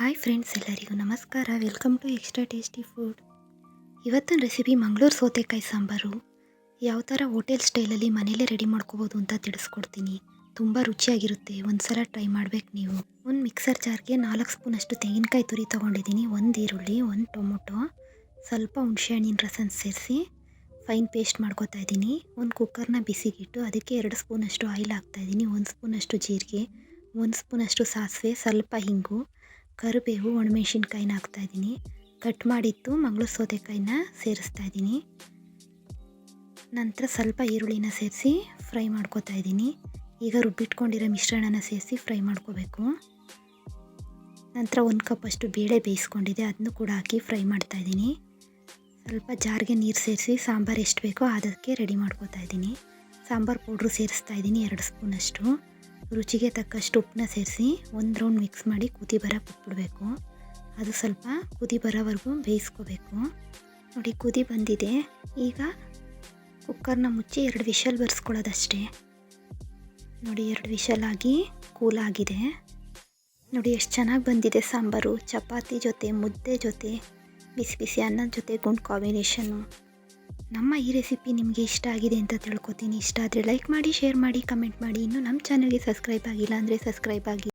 Hi friends ಎಲ್ಲರಿಗೂ ನಮಸ್ಕಾರ. Welcome to extra tasty food. ಇವತ್ತಿನ ರೆಸಿಪಿ ಮಂಗಳೂರು ಸೌತೆಕಾಯಿ ಸಾಂಬಾರು. ಯಾವ ಥರ ಹೋಟೆಲ್ ಸ್ಟೈಲಲ್ಲಿ ಮನೇಲೇ ರೆಡಿ ಮಾಡ್ಕೋಬೋದು ಅಂತ ತಿಳಿಸ್ಕೊಡ್ತೀನಿ. ತುಂಬ ರುಚಿಯಾಗಿರುತ್ತೆ. ಒಂದು ಸಲ ಟ್ರೈ ಮಾಡ್ಬೇಕು ನೀವು. ಒಂದು ಮಿಕ್ಸರ್ ಜಾರ್ಗೆ ನಾಲ್ಕು ಸ್ಪೂನಷ್ಟು ತೆಂಗಿನಕಾಯಿ ತುರಿ ತೊಗೊಂಡಿದ್ದೀನಿ. ಒಂದು ಈರುಳ್ಳಿ, ಒಂದು ಟೊಮೊಟೊ, ಸ್ವಲ್ಪ ಹುಣಸೆಹಣ್ಣಿನ ರಸನ ಸೇರಿಸಿ ಫೈನ್ ಪೇಸ್ಟ್ ಮಾಡ್ಕೋತಾ ಇದ್ದೀನಿ. ಒಂದು ಕುಕ್ಕರ್ನ ಬಿಸಿಗಿಟ್ಟು ಅದಕ್ಕೆ ಎರಡು ಸ್ಪೂನಷ್ಟು ಆಯಿಲ್ ಹಾಕ್ತಾಯಿದ್ದೀನಿ ಒಂದು ಸ್ಪೂನಷ್ಟು ಜೀರಿಗೆ, ಒಂದು ಸ್ಪೂನಷ್ಟು ಸಾಸಿವೆ, ಸ್ವಲ್ಪ ಹಿಂಗು ಕರಿಬೇವು ಒಣಮೆಣ್ಸಿನ್ಕಾಯಿನ ಹಾಕ್ತಾಯಿದ್ದೀನಿ. ಕಟ್ ಮಾಡಿತ್ತು ಮಂಗಳೂರು ಸೌತೆಕಾಯಿನ ಸೇರಿಸ್ತಾ ಇದ್ದೀನಿ ನಂತರ ಸ್ವಲ್ಪ ಈರುಳ್ಳಿನ ಸೇರಿಸಿ ಫ್ರೈ ಮಾಡ್ಕೊತಾ ಇದ್ದೀನಿ ಈಗ ರುಬ್ಬಿಟ್ಕೊಂಡಿರೋ ಮಿಶ್ರಣನ ಸೇರಿಸಿ ಫ್ರೈ ಮಾಡ್ಕೋಬೇಕು. ನಂತರ ಒಂದು ಕಪ್ಪಷ್ಟು ಬೇಳೆ ಬೇಯಿಸ್ಕೊಂಡಿದೆ ಅದನ್ನು ಕೂಡ ಹಾಕಿ ಫ್ರೈ ಮಾಡ್ತಾ ಇದ್ದೀನಿ ಸ್ವಲ್ಪ ಜಾರಿಗೆ ನೀರು ಸೇರಿಸಿ ಸಾಂಬಾರು ಎಷ್ಟು ಬೇಕೋ ಅದಕ್ಕೆ ರೆಡಿ ಮಾಡ್ಕೋತಾ ಇದ್ದೀನಿ ಸಾಂಬಾರು ಪೌಡ್ರು ಸೇರಿಸ್ತಾ ಇದ್ದೀನಿ ಎರಡು ಸ್ಪೂನಷ್ಟು. ರುಚಿಗೆ ತಕ್ಕಷ್ಟು ಉಪ್ಪನ್ನ ಸೇರಿಸಿ ಒಂದು ರೌಂಡ್ ಮಿಕ್ಸ್ ಮಾಡಿ ಕುದಿ ಬರೋಕೆ ಬಿಟ್ಬಿಡ್ಬೇಕು ಅದು ಸ್ವಲ್ಪ ಕುದಿ ಬರೋವರೆಗೂ ಬೇಯಿಸ್ಕೋಬೇಕು. ನೋಡಿ, ಕುದಿ ಬಂದಿದೆ. ಈಗ ಕುಕ್ಕರ್ನ ಮುಚ್ಚಿ ಎರಡು ವಿಷಲ್ ಬರ್ಸ್ಕೊಳ್ಳೋದಷ್ಟೇ. ನೋಡಿ, ಎರಡು ವಿಷಲ್ ಆಗಿ ಕೂಲ್ ಆಗಿದೆ. ನೋಡಿ, ಎಷ್ಟು ಚೆನ್ನಾಗಿ ಬಂದಿದೆ ಸಾಂಬಾರು. ಚಪಾತಿ ಜೊತೆ, ಮುದ್ದೆ ಜೊತೆ, ಬಿಸಿ ಬಿಸಿ ಅನ್ನದ ಜೊತೆ, ಗುಂಡ್ ಕಾಂಬಿನೇಷನ್ನು ನಮ್ಮ ಈ ರೆಸಿಪಿ ನಿಮಗೆ ಇಷ್ಟ ಆಗಿದೆ ಅಂತ ತಿಳ್ಕೊತೀನಿ. ಇಷ್ಟ ಆದರೆ ಲೈಕ್ ಮಾಡಿ ಶೇರ್ ಮಾಡಿ ಕಮೆಂಟ್ ಮಾಡಿ. ಇನ್ನು ನಮ್ಮ ಚಾನಲ್ಗೆ ಸಬ್ಸ್ಕ್ರೈಬ್ ಆಗಿಲ್ಲ ಅಂದರೆ ಸಬ್ಸ್ಕ್ರೈಬ್ ಆಗಿ